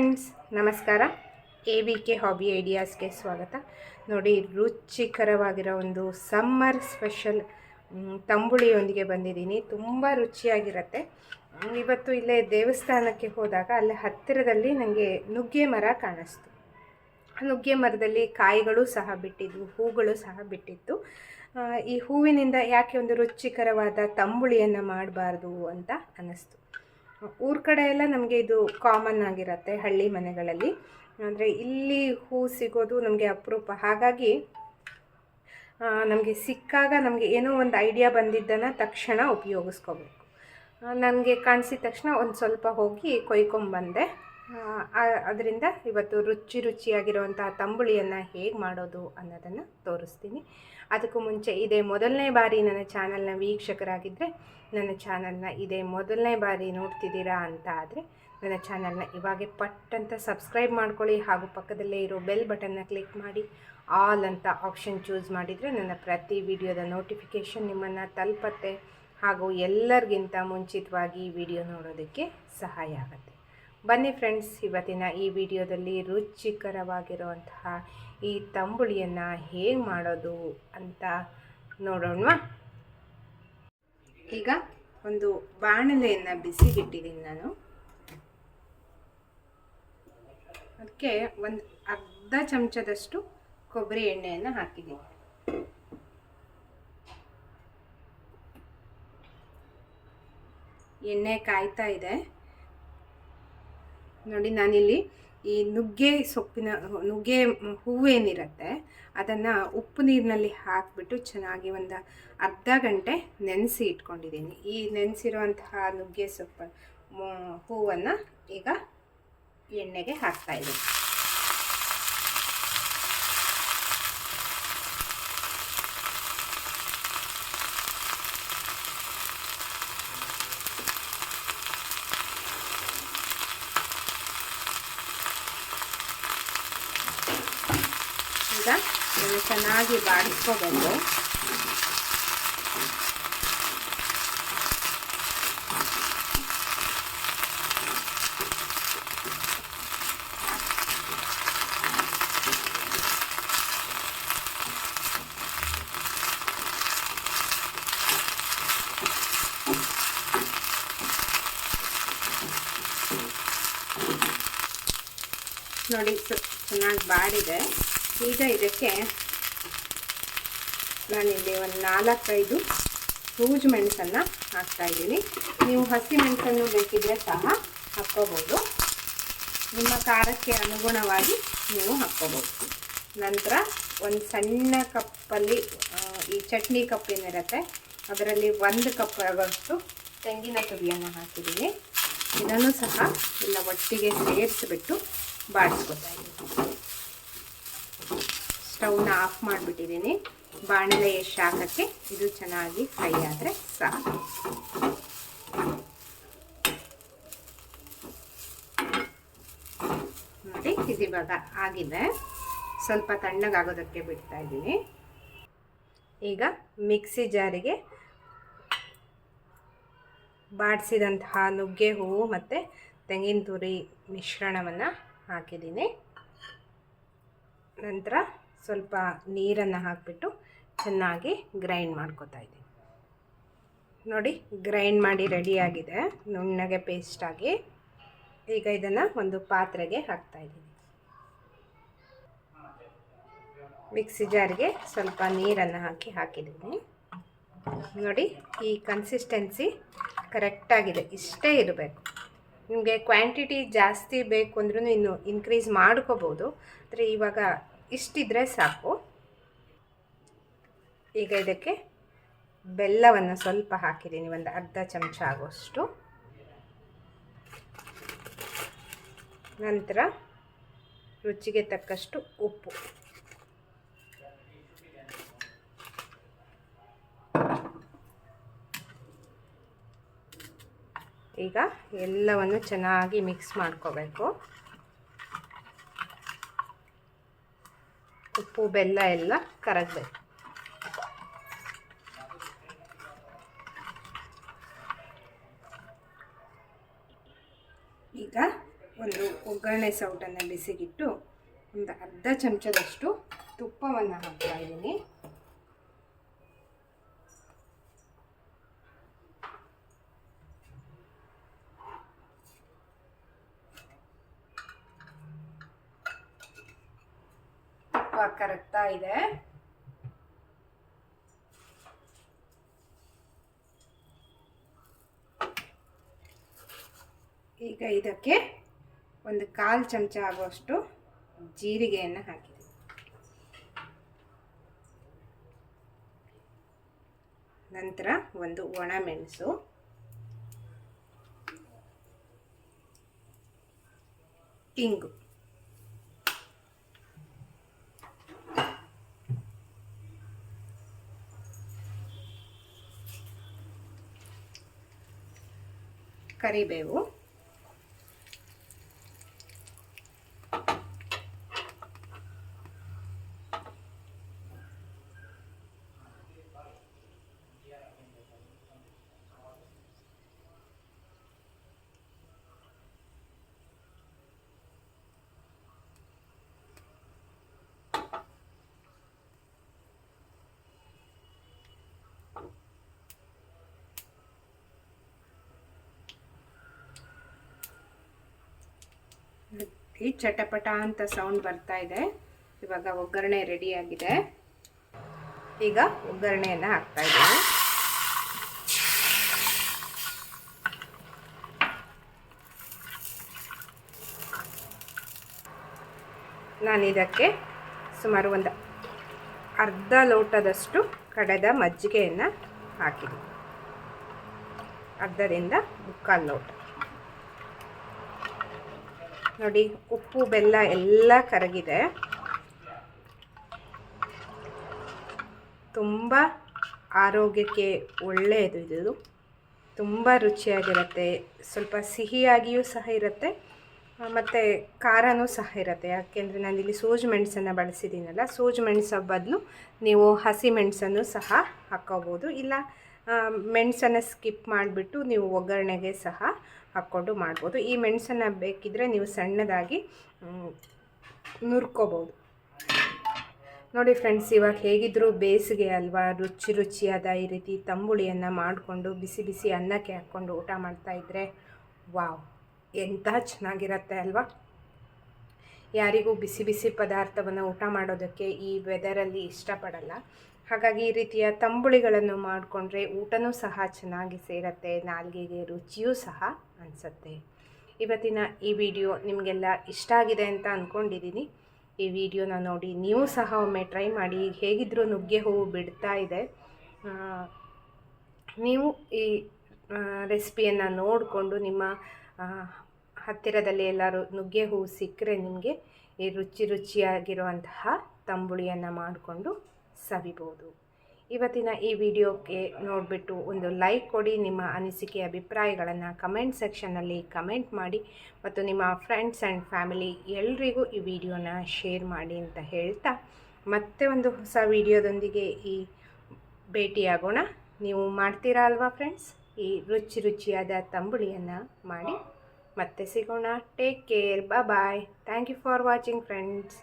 ನಮಸ್ಕಾರ. A V K hobby ಐಡಿಯಾಸ್ಗೆ ಸ್ವಾಗತ. ನೋಡಿ, ರುಚಿಕರವಾಗಿರೋ ಒಂದು ಸಮ್ಮರ್ ಸ್ಪೆಷಲ್ ತಂಬುಳಿಯೊಂದಿಗೆ ಬಂದಿದ್ದೀನಿ. ತುಂಬ ರುಚಿಯಾಗಿರುತ್ತೆ. ಇವತ್ತು ಇಲ್ಲೇ ದೇವಸ್ಥಾನಕ್ಕೆ ಹೋದಾಗ ಅಲ್ಲಿ ಹತ್ತಿರದಲ್ಲಿ ನನಗೆ ನುಗ್ಗೆ ಮರ ಕಾಣಿಸ್ತು. ನುಗ್ಗೆ ಮರದಲ್ಲಿ ಕಾಯಿಗಳು ಸಹ ಬಿಟ್ಟಿದ್ವು, ಹೂಗಳು ಸಹ ಬಿಟ್ಟಿತ್ತು. ಈ ಹೂವಿನಿಂದ ಯಾಕೆ ಒಂದು ರುಚಿಕರವಾದ ತಂಬುಳಿಯನ್ನು ಮಾಡಬಾರ್ದು ಅಂತ ಅನ್ನಿಸ್ತು ಊರ ಕಡೆ ಎಲ್ಲ ನಮಗೆ ಇದು ಕಾಮನ್ ಆಗಿರುತ್ತೆ ಹಳ್ಳಿ ಮನೆಗಳಲ್ಲಿ. ಅಂದರೆ ಇಲ್ಲಿ ಹೂ ಸಿಗೋದು ನಮಗೆ ಅಪರೂಪ. ಹಾಗಾಗಿ ನಮಗೆ ಸಿಕ್ಕಾಗ ನಮಗೆ ಏನೋ ಒಂದು ಐಡಿಯಾ ಬಂದಿದ್ದನ್ನು ತಕ್ಷಣ ಉಪಯೋಗಿಸ್ಕೋಬೇಕು. ನನಗೆ ಕಾಣಿಸಿದ ತಕ್ಷಣ ಒಂದು ಸ್ವಲ್ಪ ಹೋಗಿ ಕೊಯ್ಕೊಂಬಂದೆ. ಅದರಿಂದ ಇವತ್ತು ರುಚಿ ರುಚಿಯಾಗಿರುವಂತಹ ತಂಬುಳಿಯನ್ನು ಹೇಗೆ ಮಾಡೋದು ಅನ್ನೋದನ್ನು ತೋರಿಸ್ತೀನಿ. ಅದಕ್ಕೂ ಮುಂಚೆ ಇದೇ ಮೊದಲನೇ ಬಾರಿ ನನ್ನ ಚಾನಲ್ನ ವೀಕ್ಷಕರಾಗಿದ್ದರೆ ನನ್ನ ಚಾನಲ್ನ ಇದೇ ಮೊದಲನೇ ಬಾರಿ ನೋಡ್ತಿದ್ದೀರಾ ಅಂತ ಆದರೆ ನನ್ನ ಚಾನಲ್ನ ಇವಾಗೆ ಪಟ್ ಅಂತ ಸಬ್ಸ್ಕ್ರೈಬ್ ಮಾಡ್ಕೊಳ್ಳಿ ಹಾಗೂ ಪಕ್ಕದಲ್ಲೇ ಇರೋ ಬೆಲ್ ಬಟನ್ನ ಕ್ಲಿಕ್ ಮಾಡಿ, ಆಲ್ ಅಂತ ಆಪ್ಷನ್ ಚೂಸ್ ಮಾಡಿದರೆ ನನ್ನ ಪ್ರತಿ ವಿಡಿಯೋದ ನೋಟಿಫಿಕೇಷನ್ ನಿಮ್ಮನ್ನು ತಲುಪತ್ತೆ ಹಾಗೂ ಎಲ್ಲರಿಗಿಂತ ಮುಂಚಿತವಾಗಿ ವಿಡಿಯೋ ನೋಡೋದಕ್ಕೆ ಸಹಾಯ ಆಗುತ್ತೆ. ಬನ್ನಿ ಫ್ರೆಂಡ್ಸ್, ಇವತ್ತಿನ ಈ ವಿಡಿಯೋದಲ್ಲಿ ರುಚಿಕರವಾಗಿರುವಂತಹ ಈ ತಂಬುಳಿಯನ್ನು ಹೇಗೆ ಮಾಡೋದು ಅಂತ ನೋಡೋಣವಾ? ಈಗ ಒಂದು ಬಾಣಲೆಯನ್ನು ಬಿಸಿಗಿಟ್ಟಿದ್ದೀನಿ ನಾನು. ಅದಕ್ಕೆ ಒಂದು ಅರ್ಧ ಚಮಚದಷ್ಟು ಕೊಬ್ಬರಿ ಎಣ್ಣೆಯನ್ನು ಹಾಕಿದ್ದೀನಿ. ಎಣ್ಣೆ ಕಾಯ್ತಾ ಇದೆ. ನೋಡಿ, ನಾನಿಲ್ಲಿ ಈ ನುಗ್ಗೆ ಸೊಪ್ಪಿನ ನುಗ್ಗೆ ಹೂವೇನಿರುತ್ತೆ ಅದನ್ನು ಉಪ್ಪು ನೀರಿನಲ್ಲಿ ಹಾಕಿಬಿಟ್ಟು ಚೆನ್ನಾಗಿ ಒಂದು ಅರ್ಧ ಗಂಟೆ ನೆನೆಸಿ ಇಟ್ಕೊಂಡಿದ್ದೀನಿ. ಈ ನೆನೆಸಿರುವಂತಹ ನುಗ್ಗೆ ಸೊಪ್ಪು ಹೂವನ್ನು ಈಗ ಎಣ್ಣೆಗೆ ಹಾಕ್ತಾ ಇದ್ದೀನಿ ಈಗ ಇದನ್ನು ಚೆನ್ನಾಗಿ ಬಾಡಿಸ್ಕೋಬೇಕು. ನೋಡಿ ಚೆನ್ನಾಗಿ ಬಾಡಿದೆ. ಈಗ ಇದಕ್ಕೆ ನಾನಿಲ್ಲಿ ಒಂದು ನಾಲ್ಕೈದು ಹೂಜು ಮೆಣಸನ್ನು ಹಾಕ್ತಾ ಇದ್ದೀನಿ. ನೀವು ಹಸಿ ಮೆಣಸನ್ನು ಬೇಕಿದ್ರೆ ಸಹ ಹಾಕ್ಕೋಬೋದು. ನಿಮ್ಮ ಖಾರಕ್ಕೆ ಅನುಗುಣವಾಗಿ ನೀವು ಹಾಕ್ಕೋಬೋದು. ನಂತರ ಒಂದು ಸಣ್ಣ ಕಪ್ಪಲ್ಲಿ ಈ ಚಟ್ನಿ ಕಪ್ ಏನಿರುತ್ತೆ ಅದರಲ್ಲಿ ಒಂದು ಕಪ್ ಆಗೋಷ್ಟು ತೆಂಗಿನ ತುರಿಯನ್ನು ಹಾಕಿದ್ದೀನಿ. ಇದನ್ನು ಸಹ ಎಲ್ಲ ಒಟ್ಟಿಗೆ ಸೇರಿಸಿಬಿಟ್ಟು ಬಾಡಿಸ್ಕೊತಾ ಇದ್ದೀನಿ. ಸ್ಟವ್ನ ಆಫ್ ಮಾಡಿಬಿಟ್ಟಿದ್ದೀನಿ. ಬಾಣಲೆಯ ಶಾಖಕ್ಕೆ ಇದು ಚೆನ್ನಾಗಿ ಫ್ರೈ ಆದರೆ ಸಾಕು. ನೋಡಿ, ಇದು ಇವಾಗ ಆಗಿದೆ. ಸ್ವಲ್ಪ ತಣ್ಣಗಾಗೋದಕ್ಕೆ ಬಿಡ್ತಾ ಇದ್ದೀನಿ. ಈಗ ಮಿಕ್ಸಿ ಜಾರಿಗೆ ಬಾಡಿಸಿದಂತಹ ನುಗ್ಗೆ ಹೂವು ಮತ್ತು ತೆಂಗಿನ ತುರಿ ಮಿಶ್ರಣವನ್ನು ಹಾಕಿದ್ದೀನಿ. ನಂತರ ಸ್ವಲ್ಪ ನೀರನ್ನು ಹಾಕಿಬಿಟ್ಟು ಚೆನ್ನಾಗಿ ಗ್ರೈಂಡ್ ಮಾಡ್ಕೋತಾ ಇದ್ದೀನಿ. ನೋಡಿ, ಗ್ರೈಂಡ್ ಮಾಡಿ ರೆಡಿಯಾಗಿದೆ ನುಣ್ಣಗೆ ಪೇಸ್ಟಾಗಿ ಈಗ ಇದನ್ನು ಒಂದು ಪಾತ್ರೆಗೆ ಹಾಕ್ತಾ ಇದ್ದೀನಿ. ಮಿಕ್ಸಿ ಜಾರಿಗೆ ಸ್ವಲ್ಪ ನೀರನ್ನು ಹಾಕಿ ಹಾಕಿದ್ದೀನಿ. ನೋಡಿ, ಈ ಕನ್ಸಿಸ್ಟೆನ್ಸಿ ಕರೆಕ್ಟಾಗಿದೆ ಇಷ್ಟೇ ಇರಬೇಕು. ನಿಮಗೆ ಕ್ವಾಂಟಿಟಿ ಜಾಸ್ತಿ ಬೇಕು ಅಂದ್ರೂ ಇನ್ನು ಇನ್ಕ್ರೀಸ್ ಮಾಡ್ಕೋಬೋದು. ಆದರೆ ಇವಾಗ ಇಷ್ಟಿದ್ರೆ ಸಾಕು. ಈಗ ಇದಕ್ಕೆ ಬೆಲ್ಲವನ್ನು ಸ್ವಲ್ಪ ಹಾಕಿದ್ದೀನಿ, ಒಂದು ಅರ್ಧ ಚಮಚ ಆಗೋಷ್ಟು. ನಂತರ ರುಚಿಗೆ ತಕ್ಕಷ್ಟು ಉಪ್ಪು. ಈಗ ಎಲ್ಲವನ್ನು ಚೆನ್ನಾಗಿ ಮಿಕ್ಸ್ ಮಾಡ್ಕೋಬೇಕು. ಉಪ್ಪು, ಬೆಲ್ಲ ಎಲ್ಲ ಕರಗಬೇಕು. ಈಗ ಒಂದು ಒಗ್ಗರಣೆ ಸೌಟನ್ನು ಬಿಸಿಗಿಟ್ಟು ಒಂದು ಅರ್ಧ ಚಮಚದಷ್ಟು ತುಪ್ಪವನ್ನು ಹಾಕ್ತಾ ಇದ್ದೀನಿ. ತುಪ್ಪ ಕರಗ್ತಾ ಇದೆ. ಈಗ ಇದಕ್ಕೆ ಒಂದು ಕಾಲು ಚಮಚ ಆಗುವಷ್ಟು ಜೀರಿಗೆಯನ್ನು ಹಾಕಿದೆ. ನಂತರ ಒಂದು ಒಣಮೆಣಸು ಇಂಗು. ಕರಿಬೇವು. ಈ ಚಟಪಟ ಅಂತ ಸೌಂಡ್ ಬರ್ತಾ ಇದೆ. ಇವಾಗ ಒಗ್ಗರಣೆ ರೆಡಿಯಾಗಿದೆ ಈಗ ಒಗ್ಗರಣೆಯನ್ನು ಹಾಕ್ತಾ ನಾನು ಇದಕ್ಕೆ ಸುಮಾರು ಒಂದು ಅರ್ಧ ಲೋಟದಷ್ಟು ಕಡೆದ ಮಜ್ಜಿಗೆಯನ್ನು ಹಾಕಿದೆ ಅರ್ಧದಿಂದ ಮುಕ್ಕಾಲು ಲೋಟ. ನೋಡಿ, ಉಪ್ಪು, ಬೆಲ್ಲ ಎಲ್ಲ ಕರಗಿದೆ. ತುಂಬ ಆರೋಗ್ಯಕ್ಕೆ ಒಳ್ಳೆಯದು ಇದು. ತುಂಬ ರುಚಿಯಾಗಿರುತ್ತೆ. ಸ್ವಲ್ಪ ಸಿಹಿಯಾಗಿಯೂ ಸಹ ಇರುತ್ತೆ. ಮತ್ತು ಖಾರನೂ ಸಹ ಇರುತ್ತೆ. ಯಾಕೆಂದರೆ ನಾನಿಲ್ಲಿ ಸೋಜು ಮೆಣಸನ್ನು ಬಳಸಿದ್ದೀನಲ್ಲ, ಸೋಜು ಮೆಣಸ ಬದಲು ನೀವು ಹಸಿ ಮೆಣಸನ್ನು ಸಹ ಹಾಕ್ಕೋಬೋದು ಇಲ್ಲ ಮೆಣಸನ್ನು ಸ್ಕಿಪ್ ಮಾಡಿಬಿಟ್ಟು ನೀವು ಒಗ್ಗರಣೆಗೆ ಸಹ ಹಾಕ್ಕೊಂಡು ಮಾಡ್ಬೋದು. ಈ ಮೆಣಸನ್ನು ಬೇಕಿದ್ದರೆ ನೀವು ಸಣ್ಣದಾಗಿ ನುರ್ಕೋಬೋದು. ನೋಡಿ ಫ್ರೆಂಡ್ಸ್, ಇವಾಗ ಹೇಗಿದ್ದರೂ ಬೇಸಿಗೆ ಅಲ್ವಾ, ರುಚಿ ರುಚಿಯಾದ ಈ ರೀತಿ ತಂಬುಳಿಯನ್ನು ಮಾಡಿಕೊಂಡು, ಬಿಸಿ ಬಿಸಿ ಅನ್ನಕ್ಕೆ ಹಾಕ್ಕೊಂಡು ಊಟ ಮಾಡ್ತಾಯಿದ್ರೆ ವಾವ್. ಎಂಥ ಚೆನ್ನಾಗಿರತ್ತೆ ಅಲ್ವಾ? ಯಾರಿಗೂ ಬಿಸಿ ಬಿಸಿ ಪದಾರ್ಥವನ್ನು ಊಟ ಮಾಡೋದಕ್ಕೆ ಈ ವೆದರಲ್ಲಿ ಇಷ್ಟಪಡಲ್ಲ. ಹಾಗಾಗಿ ಈ ರೀತಿಯ ತಂಬುಳಿಗಳನ್ನು ಮಾಡಿಕೊಂಡ್ರೆ ಊಟನೂ ಸಹ ಚೆನ್ನಾಗಿ ಸೇರತ್ತೆ, ನಾಲ್ಗೆಗೆ ರುಚಿಯೂ ಸಹ ಅನಿಸುತ್ತೆ. ಇವತ್ತಿನ ಈ ವಿಡಿಯೋ ನಿಮಗೆಲ್ಲ ಇಷ್ಟ ಆಗಿದೆ ಅಂತ ಅಂದ್ಕೊಂಡಿದ್ದೀನಿ ಈ ವಿಡಿಯೋನ ನೋಡಿ ನೀವು ಸಹ ಒಮ್ಮೆ ಟ್ರೈ ಮಾಡಿ ಹೇಗಿದ್ದರೂ ನುಗ್ಗೆ ಹೂವು ಬಿಡ್ತಾ ಇದೆ. ನೀವು ಈ ರೆಸಿಪಿಯನ್ನು ನೋಡಿಕೊಂಡು ನಿಮ್ಮ ಹತ್ತಿರದಲ್ಲಿ ಎಲ್ಲರೂ ನುಗ್ಗೆ ಹೂವು ಸಿಕ್ಕರೆ ನಿಮಗೆ ಈ ರುಚಿ ರುಚಿಯಾಗಿರುವಂತಹ ತಂಬುಳಿಯನ್ನು ಮಾಡಿಕೊಂಡು ಸವಿಬೋದು. ಇವತ್ತಿನ ಈ ವಿಡಿಯೋಕ್ಕೆ ನೋಡಿಬಿಟ್ಟು ಒಂದು ಲೈಕ್ ಕೊಡಿ, ನಿಮ್ಮ ಅನಿಸಿಕೆ ಅಭಿಪ್ರಾಯಗಳನ್ನು ಕಮೆಂಟ್ ಸೆಕ್ಷನ್ನಲ್ಲಿ ಕಮೆಂಟ್ ಮಾಡಿ ಮತ್ತು ನಿಮ್ಮ ಫ್ರೆಂಡ್ಸ್ ಆ್ಯಂಡ್ ಫ್ಯಾಮಿಲಿ ಎಲ್ರಿಗೂ ಈ ವಿಡಿಯೋನ ಶೇರ್ ಮಾಡಿ ಅಂತ ಹೇಳ್ತಾ ಮತ್ತೆ ಒಂದು ಹೊಸ ವಿಡಿಯೋದೊಂದಿಗೆ ಈ ಭೇಟಿಯಾಗೋಣ. ನೀವು ಮಾಡ್ತೀರಾ ಅಲ್ವಾ ಫ್ರೆಂಡ್ಸ್? ಈ ರುಚಿ ರುಚಿಯಾದ ತಂಬುಳಿಯನ್ನು ಮಾಡಿ. ಮತ್ತೆ ಸಿಗೋಣ. Take care bye thank you for watching friends